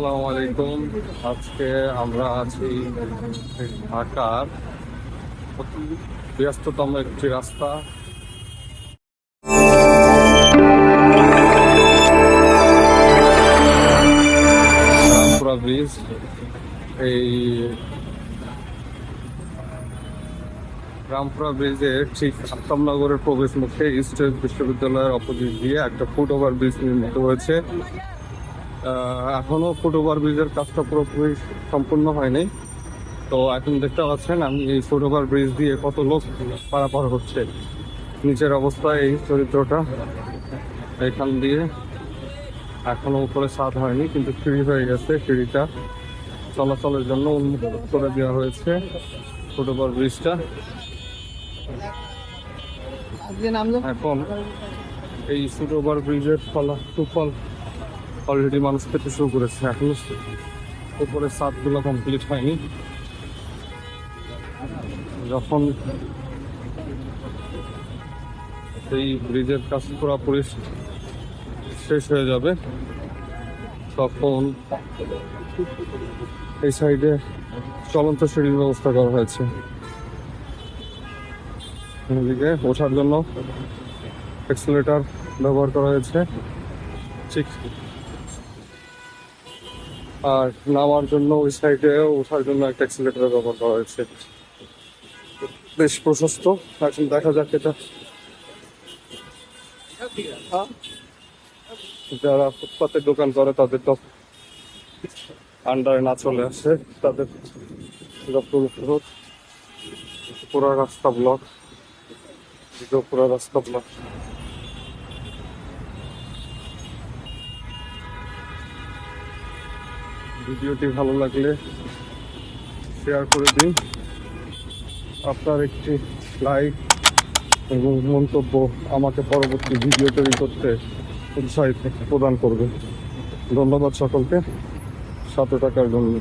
আসসালামু আলাইকুম। আজকে আমরা আছি ঢাকার ব্যস্ততম একটি রাস্তা। ব্রিজ, এই রামপুরা ব্রিজের ঠিক আসামনগরের প্রবেশ মুখে ইস্টার্ন বিশ্ববিদ্যালয়ের অপোজিট দিয়ে একটা ফুট ওভার ব্রিজ নির্মিত হয়েছে। আহ, এখনও ফুট ওভার ব্রিজের কাজটা পুরোপুরি সম্পূর্ণ হয়নি। তো এখন দেখতে পাচ্ছেন আমি এই ফুট ওভার ব্রিজ দিয়ে কত লোক পারাপার হচ্ছে। নিচের অবস্থা এই চরিত্রটা। এখান দিয়ে এখনও উপরে সাদ হয়নি কিন্তু সিঁড়ি হয়ে গেছে সিঁড়িটা। চলাচলের জন্য উন্মুক্ত করে দেওয়া হয়েছে ফুট ওভার ব্রিজটা এখন এই ফুট ওভার ব্রিজের ফলা সুফল অলরেডি মানুষ পেতে শুরু করেছে, এখনও উপরে সাতগুলো কমপ্লিট হয়নি। যখন এই ব্রিজের কাজ পুরোপুরি শেষ হয়ে যাবে, তখন এই সাইডে চলন্ত সিঁড়ির ব্যবস্থা করা হয়েছে। এদিকে ওঠার জন্য এক্সেলেটার ব্যবহার করা হয়েছে। ঠিক আর নামার জন্য, ওই সাইডে ওঠার জন্য একটা এক্সিলেটার ব্যবহার করা হয়েছে। বেশ প্রশস্ত। এখন দেখা যাক এটা। যারা ফুটপাতের দোকান করে, তাদের তো আন্ডারে না চলে আসে। তাদের পুরো পুরো রাস্তা ব্লক পুরো রাস্তা ব্লক ভিডিওটি ভালো লাগলে শেয়ার করে দিন। আপনার একটি লাইক এবং মন্তব্য আমাকে পরবর্তী ভিডিও তৈরি করতে উৎসাহিত প্রদান করবে। ধন্যবাদ সকলকে। সাত টাকার জন্য।